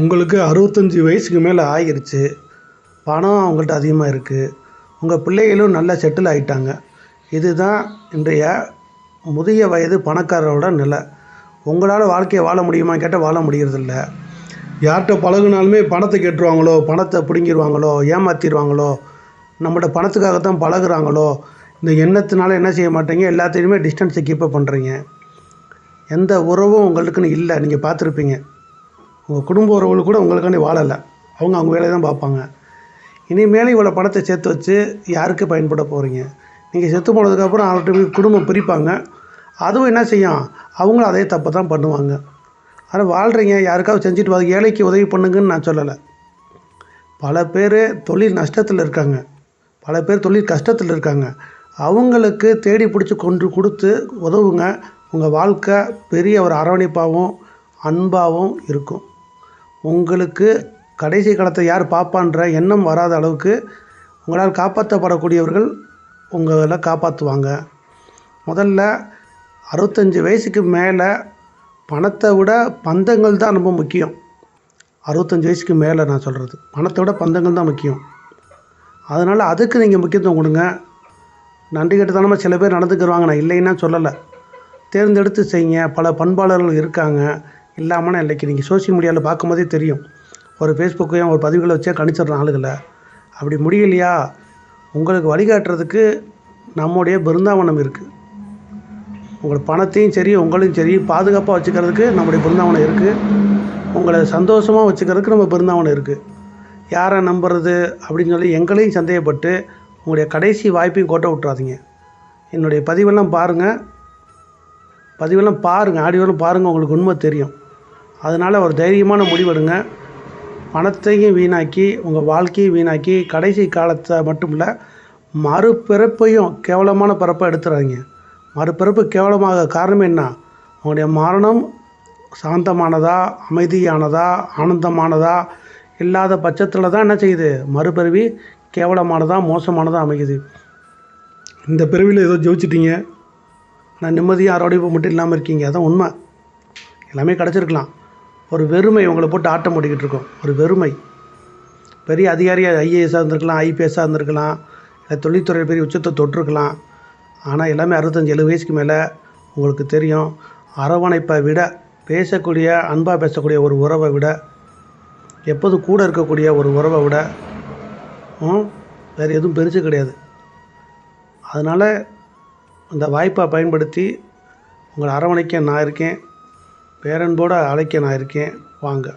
உங்களுக்கு அறுபத்தஞ்சி வயசுக்கு மேலே ஆகிருச்சு பணம் அவங்கள்ட்ட அதிகமாக இருக்குது உங்கள் பிள்ளைகளும் நல்லா செட்டில் ஆகிட்டாங்க இதுதான் இன்றைய முதிய வயது பணக்காரரோட நிலை. உங்களால் வாழ்க்கையை வாழ முடியுமா கேட்டால் வாழ முடியறதில்ல. யார்கிட்ட பழகுனாலுமே பணத்தை கேட்டுருவாங்களோ பணத்தை பிடுங்கிடுவாங்களோ ஏமாற்றிடுவாங்களோ நம்மகிட்ட பணத்துக்காகத்தான் பழகுறாங்களோ இந்த எண்ணத்தினால என்ன செய்ய மாட்டீங்க? எல்லாத்தையுமே டிஸ்டன்ஸை கீப்பப் பண்ணுறீங்க எந்த உறவும் உங்களுக்குன்னு இல்லை. நீங்கள் பார்த்துருப்பீங்க. உங்கள் குடும்ப உறவுகள் கூட உங்களுக்காண்டி வாழலை. அவங்க அவங்க வேலையை தான் பார்ப்பாங்க இனிமேல் இவ்வளோ பணத்தை சேர்த்து வச்சு யாருக்கு பயன்பட போகிறீங்க நீங்கள் செத்து போனதுக்கப்புறம் ஆட்டோமேட்டிக் குடும்பம் பிரிப்பாங்க. அதுவும் என்ன செய்யும்? அவங்களும் அதே தப்பை தான் பண்ணுவாங்க. ஆனால் வாழ்கிறீங்க யாருக்காவது செஞ்சுட்டு வாங்க ஏழைக்கு உதவி பண்ணுங்கன்னு நான் சொல்லலை. பல பேர் தொழில் நஷ்டத்தில் இருக்காங்க. பல பேர் தொழில் கஷ்டத்தில் இருக்காங்க. அவங்களுக்கு தேடி பிடிச்சி கொண்டு கொடுத்து உதவுங்க. உங்கள் வாழ்க்கை பெரிய ஒரு அரவணைப்பாகவும் அன்பாகவும் இருக்கும். உங்களுக்கு கடைசி காலத்தை யார் பார்ப்பான்ற எண்ணம் வராத அளவுக்கு உங்களால் காப்பாற்றப்படக்கூடியவர்கள் உங்களை காப்பாற்றுவாங்க. முதல்ல அறுபத்தஞ்சி வயசுக்கு மேலே பணத்தை விட பந்தங்கள் தான் ரொம்ப முக்கியம். அறுபத்தஞ்சி வயசுக்கு மேலே நான் சொல்கிறது பணத்தை விட பந்தங்கள் தான் முக்கியம். அதனால் அதுக்கு நீங்கள் முக்கியத்துவம் கொடுங்க. நன்றி கட்டுத்தனமாக சில பேர் நடந்துக்கிடுவாங்க நான் இல்லைன்னா சொல்லலை. தேர்ந்தெடுத்து செய்யுங்க. பல பண்பாளர்கள் இருக்காங்க. இல்லாமல் இன்றைக்கி நீங்கள் சோஷியல் மீடியாவில் பார்க்கும்போதே தெரியும். ஒரு ஃபேஸ்புக்கையும் ஒரு பதிவுகளை வச்சே கணிச்சிடுற ஆளுகளை. அப்படி முடியலையா? உங்களுக்கு வழிகாட்டுறதுக்கு நம்முடைய பிருந்தாவனம் இருக்குது உங்கள் பணத்தையும் சரி உங்களையும் சரி பாதுகாப்பாக வச்சுக்கிறதுக்கு நம்முடைய பிருந்தாவனம் இருக்குது உங்களை சந்தோஷமாக வச்சுக்கிறதுக்கு நம்ம பிருந்தாவனம் இருக்குது யாரை நம்புறது அப்படின்னு சொல்லி எங்களையும் சந்தேகப்பட்டு உங்களுடைய கடைசி வாய்ப்பையும் கோட்டை விட்றாதீங்க என்னுடைய பதிவெல்லாம் பாருங்கள் பதிவெல்லாம் பாருங்கள் ஆடியோலாம் பாருங்கள் உங்களுக்கு உண்மை தெரியும். அதனால் ஒரு தைரியமான முடிவெடுங்க. பணத்தையும் வீணாக்கி உங்கள் வாழ்க்கையும் வீணாக்கி கடைசி காலத்தை மட்டும் இல்லை மறுபிறப்பையும் கேவலமான பிறப்பை எடுத்துறாதீங்க. மறுபிறப்பு கேவலமாக காரணம் என்ன? உங்களுடைய மரணம் சாந்தமானதா அமைதியானதா ஆனந்தமானதா இல்லாத பட்சத்தில் தான் என்ன செய்யுது? மறுபிறவி கேவலமானதா மோசமானதா அமைக்குது இந்த பிறவியில் ஏதோ ஜோதிச்சிட்டிங்க ஆனால் நிம்மதியாக யாரோடையும் மட்டும் இல்லாமல் இருக்கீங்க. அதான் உண்மை. எல்லாமே கிடச்சிருக்கலாம். ஒரு வெறுமை உங்களை போட்டு ஆட்டம் ஓடிக்கிட்டு இருக்கோம். ஒரு வெறுமை. பெரிய அதிகாரியாக ஐஏஎஸ்ஸாக இருந்திருக்கலாம் ஐபிஎஸ்ஸாக இருந்திருக்கலாம் இல்லை தொழில்துறை பெரிய உச்சத்தை தொட்டிருக்கலாம். ஆனால் எல்லாமே அறுபத்தஞ்சி எழுபது வயசுக்கு மேலே உங்களுக்கு தெரியும். அரவணைப்பை விட பேசக்கூடிய அன்பாக பேசக்கூடிய ஒரு உறவை விட எப்போதும் கூட இருக்கக்கூடிய ஒரு உறவை விட வேறு எதுவும் பெருசு கிடையாது. அதனால் அந்த வாய்ப்பை பயன்படுத்தி உங்களை அரவணைக்க நான் இருக்கேன். பேரன்போடு அழைக்க நான் இருக்கேன். வாங்க.